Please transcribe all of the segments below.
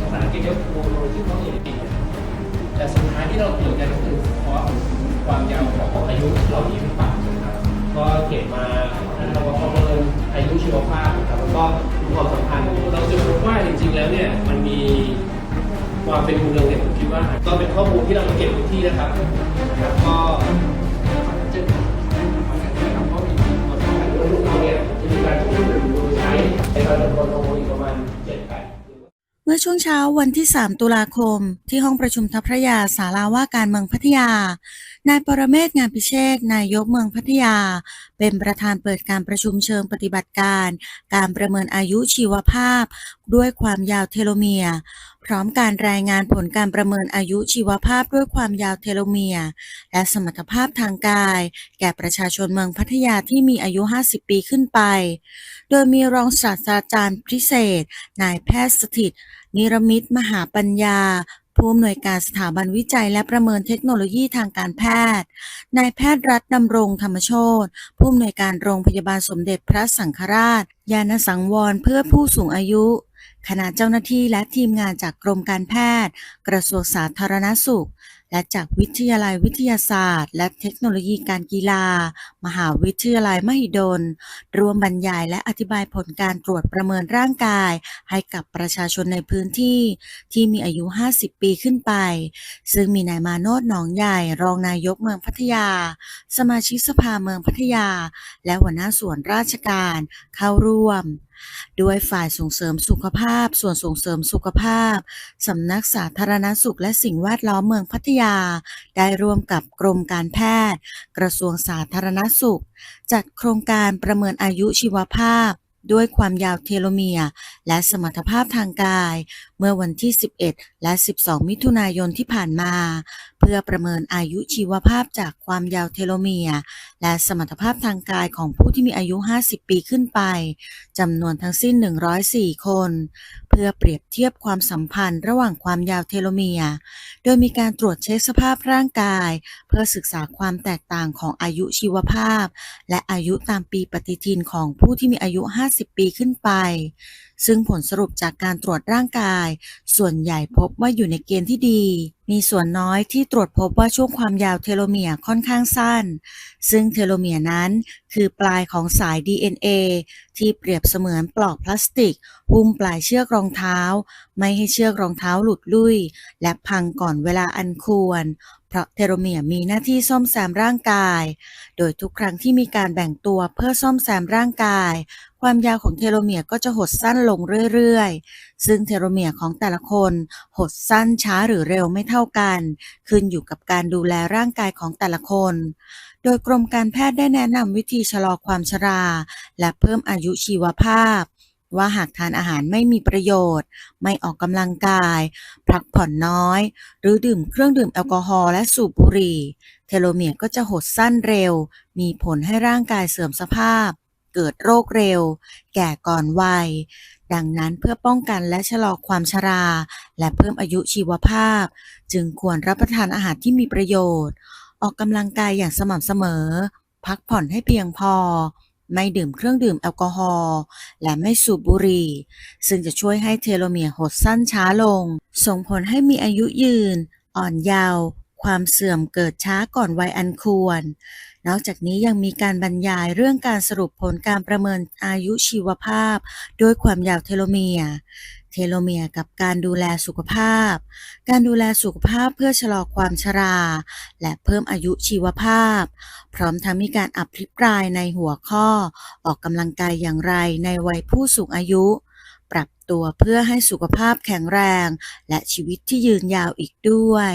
ภาษาอังกฤษเรียกโมโนที่เขาเห็นแต่สุดท้ายที่เราเกี่ยวกันก็คือเพราะความยาวของอายุที่เรามีหรือเปล่านะครับก็เขียนมาเราก็ประเมินอายุชีวภาพนะครับแล้วก็ดูความสัมพันธ์เราจะพบว่าจริง ๆ แล้วเนี่ยมันมีความเป็นเมืองเนี่ยผมคิดว่าก็เป็นข้อมูลที่เราเก็บพื้นที่นะครับนะครับก็จะมีคนเข้าเนี่ยจะมีการพูดใช้ในการดำเนินโมอีกประ เมื่อช่วงเช้าวันที่ 3 ตุลาคม ที่ห้องประชุมทัพพระยาศาลาว่าการเมืองพัทยานายปรเมศงานพิเชษนายกเมืองพัทยา เป็นประธานเปิดการประชุมเชิงปฏิบัติการ การประเมินอายุชีวภาพ ด้วยความยาวเทโลเมียร์พร้อมการรายงานผลการประเมินอายุชีวภาพด้วยความยาวเทโลเมียร์และสมรรถภาพทางกาย แก่ประชาชนเมืองพัทยาที่มีอายุ 50 ปีขึ้นไป โดยมีรองศาสตราจารย์พิเศษ นายแพทย์สถิตนิรมิตมหาปัญญา ผู้อำนวยการสถาบันวิจัยและประเมินเทคโนโลยีทางการแพทย์ นายแพทย์รัตน์ดำรงธรรมโชตผู้อำนวยการโรงพยาบาลสมเด็จพระสังฆราช ยานสังวรเพื่อผู้สูงอายุ คณะเจ้าหน้าที่และทีมงานจากกรมการแพทย์ กระทรวงสาธารณสุข และจากวิทยาลัยวิทยาศาสตร์ และเทคโนโลยีการกีฬา มหาวิทยาลัยมหิดลรวมบรรยายและอธิบายผลการตรวจประเมินร่างกาย ให้กับประชาชนในพื้นที่ที่มีอายุ 50 ปีขึ้นไป ซึ่งมีนายมาโนดหนองใหญ่ รองนายกเมืองพัทยา สมาชิกสภาเมืองพัทยา และหัวหน้าส่วนราชการเข้าร่วม ด้วยฝ่ายส่งเสริมสุขภาพ ส่วนส่งเสริมสุขภาพ สำนักสาธารณสุขและสิ่งแวดล้อมเมืองพัทยา ได้ร่วมกับกรมการแพทย์ กระทรวงสาธารณสุข จัดโครงการประเมินอายุชีวภาพ ด้วยความยาวเทโลเมียร์และสมรรถภาพทางกาย เมื่อวันที่ 11 และ 12 มิถุนายนที่ผ่านมา เพื่อประเมินอายุชีวภาพจากความยาวเทโลเมียร์และสมรรถภาพทางกายของผู้ที่มีอายุ 50 ปีขึ้นไปจำนวนทั้งสิ้น 104 คน เพื่อเปรียบเทียบความสัมพันธ์ระหว่างความยาวเทโลเมียร์โดยมีการตรวจเช็คสภาพร่างกาย เพื่อศึกษาความแตกต่างของอายุชีวภาพ และอายุตามปีปฏิทินของผู้ที่มีอายุ 50ปีขึ้นไป ซึ่งผลสรุปจากการตรวจร่างกาย ส่วนใหญ่พบว่าอยู่ในเกณฑ์ที่ดี มีส่วนน้อยที่ตรวจพบว่าช่วงความยาวเทโลเมียร์ค่อนข้างสั้น ซึ่งเทโลเมียร์นั้น คือปลายของสาย DNA ที่เปรียบเสมือนปลอกพลาสติกหุ้มปลายเชือกรองเท้า ไม่ให้เชือกรองเท้าหลุดลุ่ย และพังก่อนเวลาอันควร เพราะเทโลเมียร์มีหน้าที่ซ่อมแซมร่างกาย โดยทุกครั้งที่มีการแบ่งตัวเพื่อซ่อมแซมร่างกาย ความยาวของเทโลเมียร์ก็จะหดสั้นลงเรื่อยๆ ซึ่งเทโลเมียร์ของแต่ละคนหดสั้นช้าหรือเร็วไม่เท่ากัน ขึ้นอยู่กับการดูแลร่างกายของแต่ละคน โดยกรมการแพทย์ได้แนะนำวิธีชะลอความชรา และเพิ่มอายุชีวภาพ ว่าหากทานอาหารไม่มีประโยชน์ ไม่ออกกำลังกาย พักผ่อนน้อย หรือดื่มเครื่องดื่มแอลกอฮอล์และสูบบุหรี่ เทโลเมียร์ก็จะหดสั้นเร็ว มีผลให้ร่างกายเสื่อมสภาพ เกิดโรคเร็ว แก่ก่อนวัย ดังนั้นเพื่อป้องกันและชะลอความชรา และเพิ่มอายุชีวภาพ จึงควรรับประทานอาหารที่มีประโยชน์ ออกกำลังกายอย่างสม่ำเสมอ พักผ่อนให้เพียงพอ ไม่ดื่มเครื่องดื่มแอลกอฮอล์และไม่สูบบุหรี่ ซึ่งจะช่วยให้เทโลเมียร์หดสั้นช้าลง ส่งผลให้มีอายุยืน อ่อนเยาว์ ความเสื่อมเกิดช้าก่อนวัยอันควร นอกจากนี้ยังมีการบรรยายเรื่องการสรุปผลการประเมินอายุชีวภาพด้วยความยาวเทโลเมียร์เทโลเมียร์กับการดูแลสุขภาพ การดูแลสุขภาพเพื่อชะลอความชรา และเพิ่มอายุชีวภาพ พร้อมทั้งมีการอภิปรายในหัวข้อ ออกกำลังกายอย่างไรในวัยผู้สูงอายุ ปรับตัวเพื่อให้สุขภาพแข็งแรง และชีวิตที่ยืนยาวอีกด้วย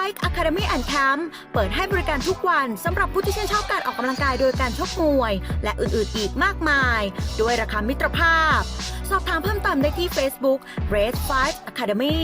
Bike Academy and Camp เปิดให้บริการทุกวันสำหรับผู้ที่ชื่นชอบการออกกำลังกายโดยการชกมวย และอื่นๆอีกมากมาย ด้วยราคามิตรภาพ สอบถามเพิ่มเติมได้ที่ Facebook Red Fight Academy